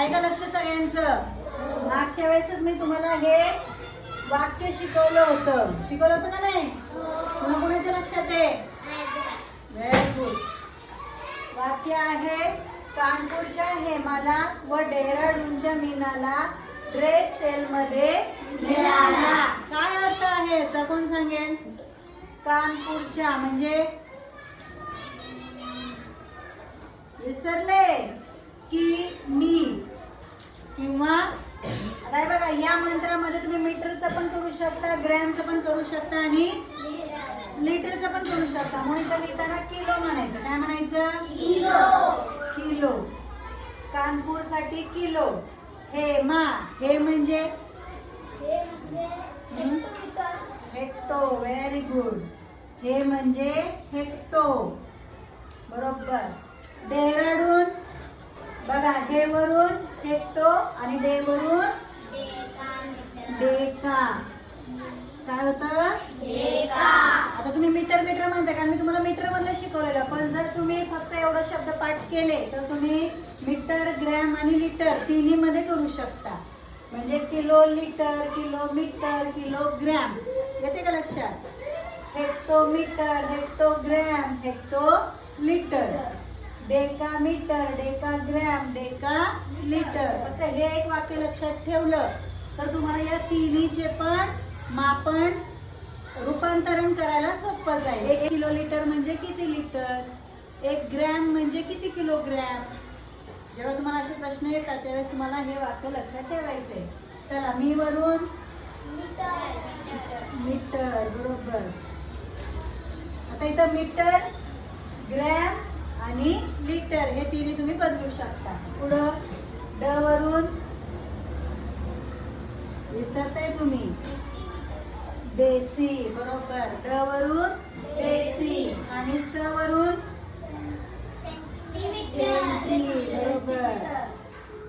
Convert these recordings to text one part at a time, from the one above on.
आहे का लक्ष सगळ्यांचं. मागच्या वेळेसच मी तुम्हाला हे वाक्य शिकवलं होतं. शिकवलं होतं का नाही? पुन्हा कोणाच्या लक्षात आहे? व्हेरी गुड वाक्य आहे कानपूरच्या हेमाला व डेहराडूनच्या मीनाला ड्रेस सेल मध्ये मिळाला. काय अर्थ आहे याचा? कोण सांगेल? कानपूरच्या म्हणजे विसरले की मी. किंवा आता बघा या मंत्रामध्ये तुम्ही मीटरचं पण करू शकता ग्रॅमचं पण करू शकता आणि लिटरचं पण करू शकता. म्हणून इथं लिहिताना किलो म्हणायचं. काय म्हणायचं? किलो. कानपूरसाठी किलो. हे मा हे म्हणजे? हं? हेक्टो. व्हेरी गुड हे म्हणजे हेक्टो. बरोबर. डेहराडून बघा हे वरून हेक्टो आणि डे वरून डेका. काय होतं? आता तुम्ही मीटर मीटर म्हणता कारण मी तुम्हाला मीटर मधलं शिकवलेलं. पण जर तुम्ही फक्त एवढं शब्द पाठ केले तर तुम्ही मीटर ग्रॅम आणि लिटर तिन्ही मध्ये करू शकता. म्हणजे kilolitre kilometre kilogram. येते का लक्षात? Hectometre hectogram hectolitre decametre decagram decalitre. फक्त हे एक वाक्य लक्षात ठेवलं तर तुम्हाला या तिन्हीचे पण मापन रूपांतरण करायला सोपं जाईल. एक किलो लिटर म्हणजे किती लिटर? एक ग्रॅम म्हणजे किती किलोग्रॅम? जेव्हा तुम्हाला असे प्रश्न येतात त्यावेळेस तुम्हाला हे वाक्य लक्षात ठेवायचंय. चला मी वरून. मीटर बरोबर. आता इथं मीटर ग्रॅम आणि लिटर हे तिन्ही तुम्ही बदलू शकता. पुढं ड वरून विसरताय तुम्ही. देसी बरोबर. ड वरून देसी आणि स वरून सेंटी बरोबर.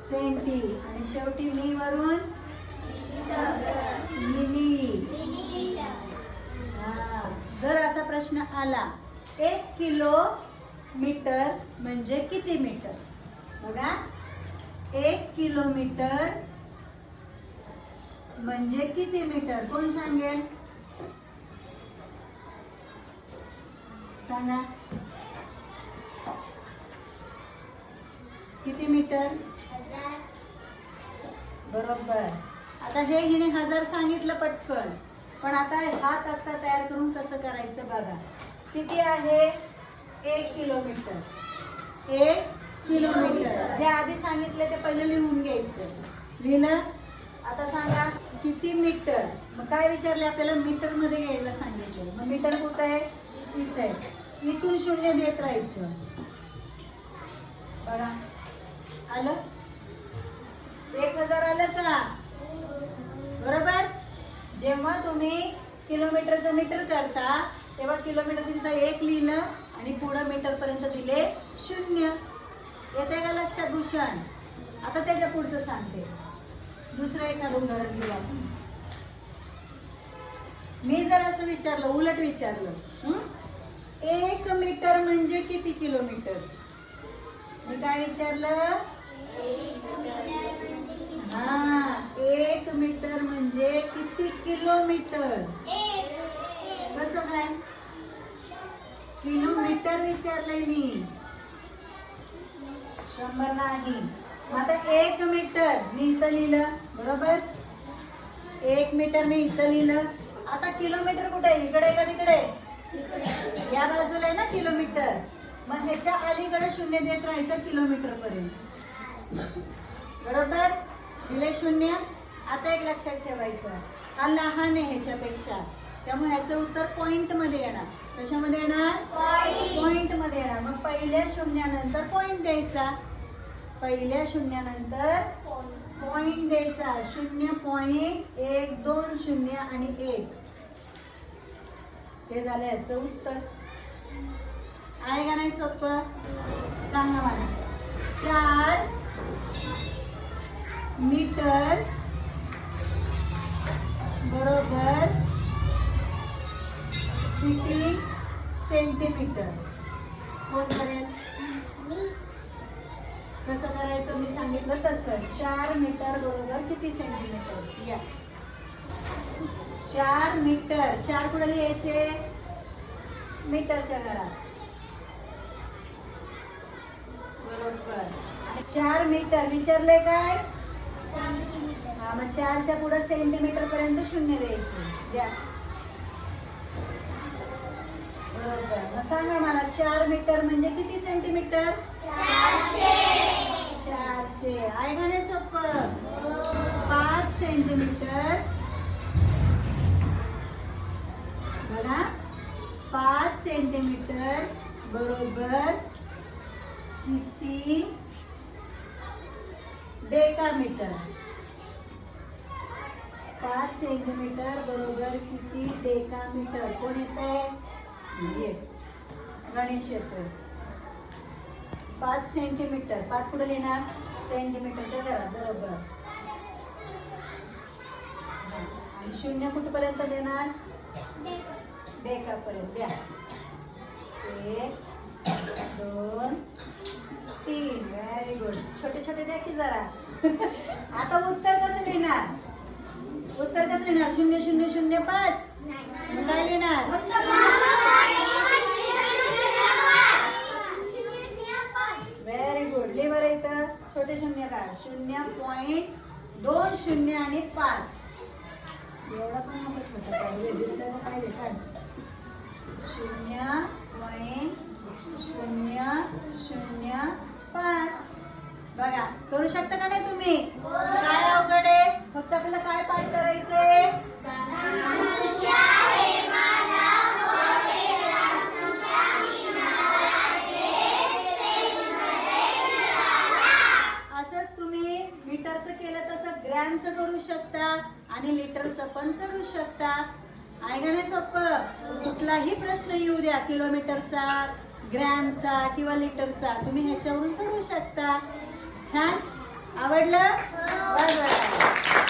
सेंटी आणि शेवटी मी वरून मिली. हा. जर असा प्रश्न आला एक किलो मीटर म्हणजे किती मीटर? बघा. एक किलोमीटर म्हणजे किती मीटर? कोण सांगेल? सांगा. किती मीटर? बरोबर. आता हे हिने हजार सांगितलं पटकन. पण आता हात आता तयार करून कसं करायचं बघा. किती आहे? एक किलोमीटर. एक किलोमीटर. जे आधी सांगितले ते पहिले लिहून घ्यायचं. लिहिलं? आता सांगा किती मीटर? मग काय विचारले आपल्याला? मीटरमध्ये घ्यायला सांगितलं. मग मीटर कुठं आहे? इथे. आहे. इथून शून्य देत राहायचं. बघा. आलं? एक हजार आलं का? बरोबर? जेव्हा तुम्ही किलोमीटरचं मीटर करता तेव्हा किलोमीटर तिथं एक लिहिलं आणि पुढं मीटर पर्यंत दिले शून्य. येते का लक्षात भूषण? आता त्याच्या पुढचं सांगते. दुसरं एखादं उदाहरण घेऊ आपण. मी जर असं विचारलं उलट विचारलं एक मीटर म्हणजे किती किलोमीटर? मी काय विचारलं? हा एक मीटर म्हणजे किती किलोमीटर? कसं काय? किलोमीटर विचारलंय मी. शंभर नाही. आता एक मीटर मी इथं लिहिलं बरोबर? एक मीटर मी इथं लिहिलं. आता किलोमीटर कुठे आहे? इकडे का तिकडे? या बाजूला आहे ना किलोमीटर. मग ह्याच्या अलीकडे शून्य देत राहायचं किलोमीटर पर्यंत. बरोबर? दिले शून्य? आता एक लक्षात ठेवायचं. हा लहान आहे ह्याच्यापेक्षा? त्यामुळे ह्याचं उत्तर पॉइंटमध्ये येणार. कशामध्ये येणार? पॉइंटमध्ये येणार. मग पहिल्या शून्यानंतर पॉइंट द्यायचा. पहिल्या शून्यानंतर पॉइंट द्यायचा. शून्य पॉइंट एक दोन शून्य आणि एक. हे झालं याचं उत्तर. आहे का नाही सोपं? सांगा मला. चार मीटर बरोबर किती सेंटीमीटर कोण करेल कसं करायचं मी सांगितलं तसं. चार मीटर बरोबर किती सेंटीमीटर या. चार मीटर चार कुठे लिहायचे? मीटरच्या घरात. बरोबर. चार मीटर विचारले काय? हा मग चारच्या पुढे सेंटीमीटर पर्यंत शून्य द्यायचे. द्या बरोबर. मग सांगा मला चार मीटर म्हणजे किती सेंटीमीटर चारशे. आहे का नाही सोपं. पाच सेंटीमीटर बघा. पाच सेंटीमीटर बरोबर किती? डेकामीटर पाच सेंटीमीटर बरोबर किती डेकामीटर कोण येत आहे ये. गणेश येतोय. पाच सेंटीमीटर पाच कुठे लिहिणार? सेंटीमीटरच्या घरात बरोबर. आणि शून्य कुठपर्यंत देणार? डेकापर्यंत द्या. एक दोन तीन. व्हेरी गुड छोटे छोटे द्या की जरा. आता उत्तर कसं लिहिणार? उत्तर कसं लिहिणार? शून्य शून्य शून्य पाच. काय लिहिणार व्हेरी गुड लिह बरं इथं छोटे शून्य काय? शून्य पॉईंट दोन शून्य आणि पाच. एवढा पण नको छोटा काय दिसलं शकता? आहे का नाही सोपं. कुठलाही प्रश्न येऊ द्या. किलोमीटरचा ग्रॅमचा किंवा लिटरचा. तुम्ही ह्याच्यावरून सोडवू शकता. छान? आवडलं? बरं बरं.